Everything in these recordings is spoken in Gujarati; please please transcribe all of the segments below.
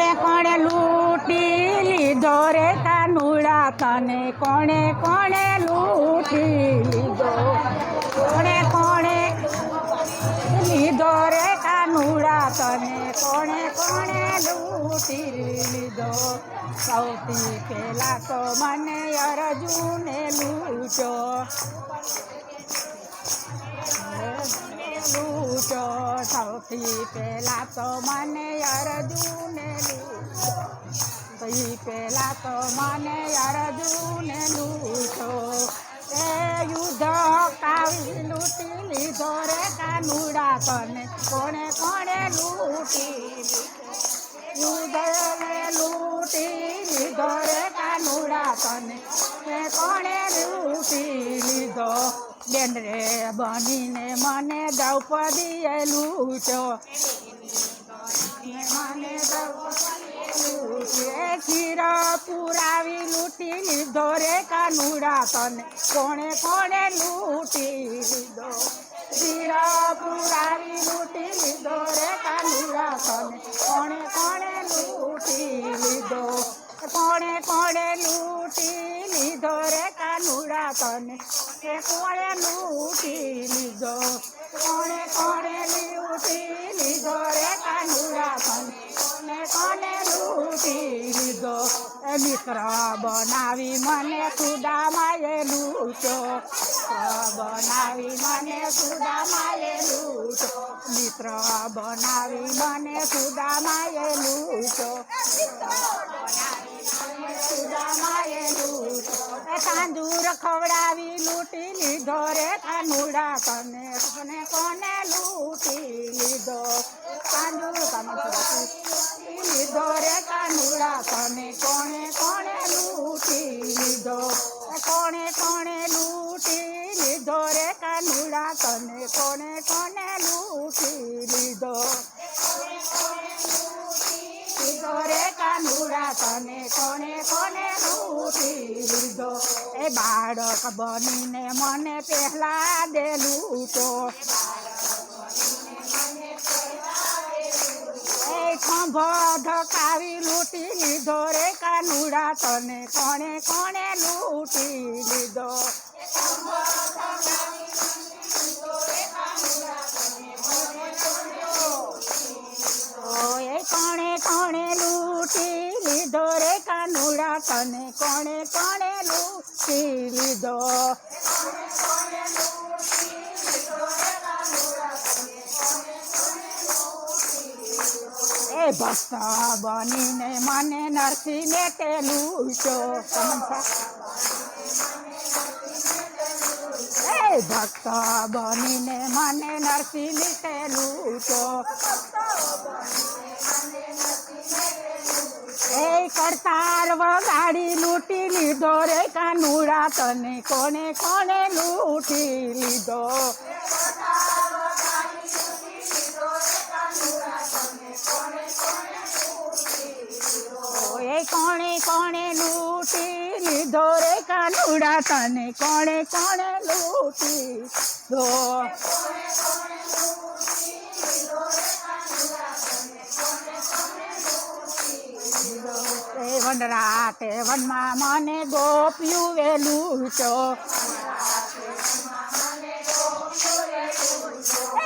કોણે કોણે લૂંટી લીધો રે કાનુડા તને? કોણે કોણે લૂંટી લીધો? કોણે કોણે લીધો રે કાનુડા તને? કોણે કોણે લૂંટી લીધો? સૌથી પહેલા તો મને અરજુને લૂંટો લૂંટો. સૌથી પહેલા તો મને અર્જુને લૂટો. પહેલા તો મને અર્જુને લૂટો. એ યુદ્ધ કાવી દ્રૌપદીએ લૂટો ખીર પુરાવી લૂટી લીધો. રે કાનુડા તને કોણે કોણે લૂટી લીધો? ખીર પુરાવી લૂટી લીધો. રે કાનુડા તને કોણે કોણે લૂટી લીધો? કોણે તને કે કોણે લૂટી લીધો? કોણે કોણે લૂટી લીધો? રે કાનુડા તને કોને કોને લૂટી લીધો? એ મિત્ર બનાવી મને સુદામાએ લૂંટો મિત્ર બનાવી મને સુદામાએ લૂંટો મિત્ર બનાવી મને સુદામાએ લૂંટો તાંદૂર ખવડાવી લૂંટી લીધો રે કાનુડા તને કોને કોને લૂંટી લીધો? કાંદુર લીધો રે કાનુડા તને કોને કોને લૂંટી લીધો? કોણે કોણે લૂંટી લીધો રે કાનુડા તને કોણે કોણે લૂંટી લીધો? લીધો રે કાનુડા તને કોણે કોણે લૂંટી એ બાળક બનીને મને પહેલા દેલું તો. ખંભો ધકાવી લૂંટી લીધો રે કાનુડા તને કોણે કોણે લૂંટી ભક્ત બનીને મને નરસિંહ મેટે છો એ ભક્ત બનીને મને નરસિંહ મેટે છો એ કરતાર વગાડી લૂંટી લીધો. રે કાનુડા તને કોને કોને લૂંટી લીધો? કોણે કોણે લૂટી લીધો રે કાનુડા? તને કોણે કોણે લૂટી દો એ વનરા તે વનમાં મને ગોપ્યું વેલું ચો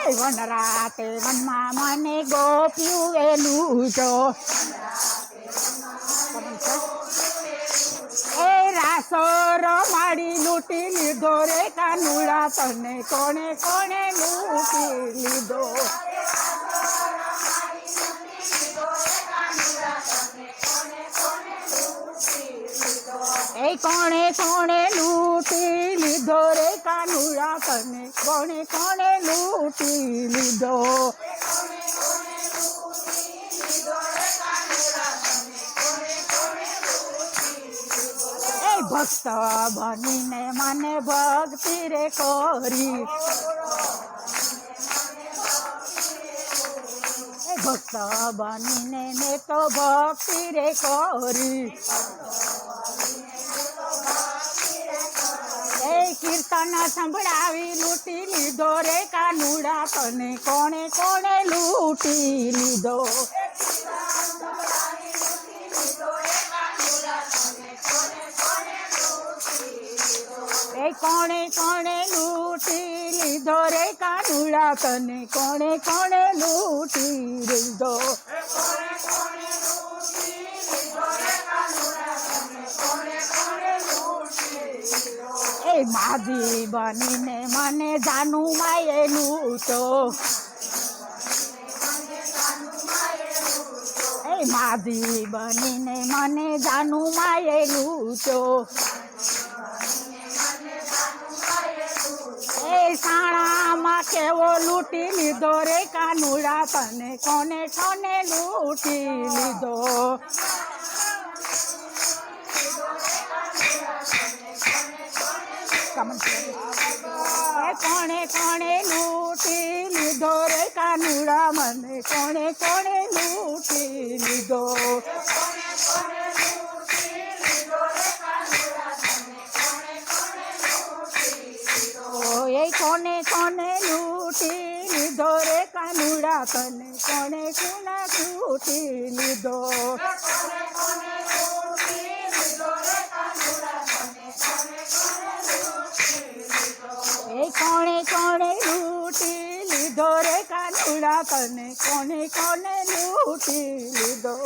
એ રાતે વનમાં મને ગોપ્યું વેલું ચો રાસો રમાડી લૂંટી લીધો રે કાનુડા તને કોણે કોણે લૂંટી લીધો? એ કોણે કોણે લૂંટી લીધો રે કાનુડા તને કોણે કોણે લૂંટી લીધો? ભક્ત બનીને મને ભક્તિ રે કરી. ભક્ત બનીને મેં તો ભક્તિ રે કરી. કીર્તન સંભળાવી લૂંટી લીધો રે કાનુડા તને કોણે કોણે લૂંટી લીધો? કોણે લૂંટી લીધો રે કાનુડા તને? કોણે કોણે લૂટી લીધો? એ માધી બનીને મને જાનું માએ લૂટો. એ માધી બનીને મને જાનું માએ લૂંટો. એ કેવો લૂંટી લીધો રે? કાનુડા તને કોને કોને લૂંટી લીધો? કોણે કોણે લૂંટી લીધો રે? કાનુડા મને કોણે કોણે લૂંટી લીધો? કોને કોને લૂંટી લીધો રે કાનુડા કને? કોને કુના કૂટી લીધો? એ કોણે કોણે લૂંટી લીધો રે કાનુડા કને? કોને કોને લૂંટી લીધો?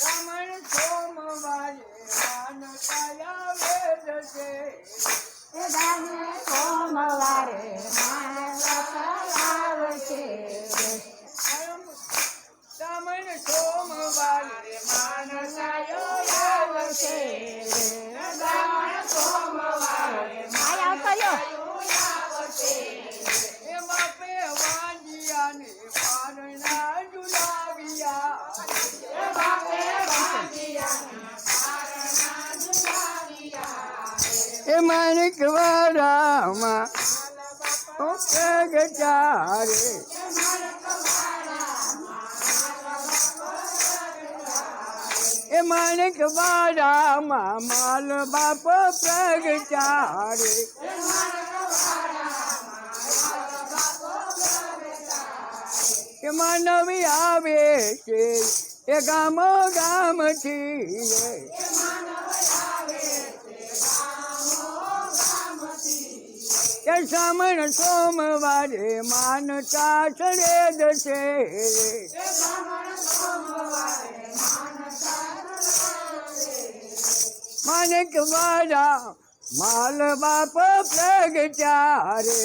રમણ સોમવારે વાન કાયા વેદ છે સોમવારે માલ આવશે રમણ સોમવારે માન કાયો આવશે પ્રગટારે એ માણેક વાડામાં માલ બાપ પ્રગચારે એ માનવી આવે છે, એ ગામ ગામથી કે સામણ સોમવારે માનતા ચડે દશે માનક વારા માલ બાપ પ્રગટારે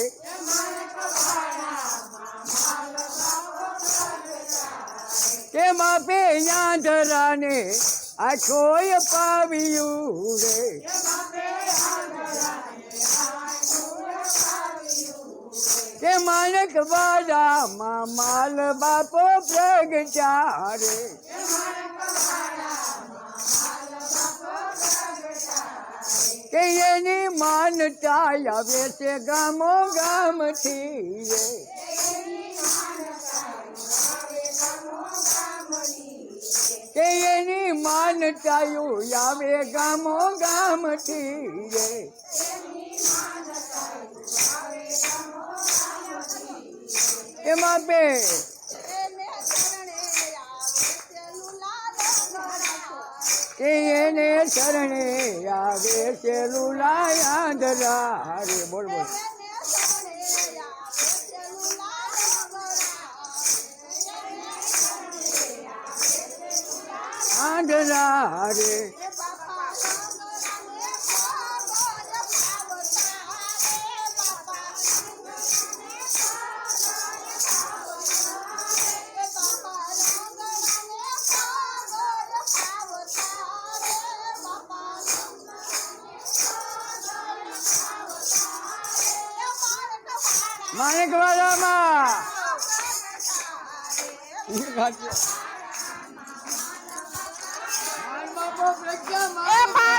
તેમાં પે યાદરાને આ છોય પાવ્યું રે. કે માણક વાડામાં માલ બાપો પ્રગટારે કે એની માનતા આવે છે ગામો ગામથી. રે કે એની ચાયું આવે ગામો ગામથી રે. એમાં બે. કે એને શરણે આવે છે લુલા યાદ રે બોલ બોલ. આંધરા રે માણેક વાળામાં બાપો પ્રજ્ઞા એ મારી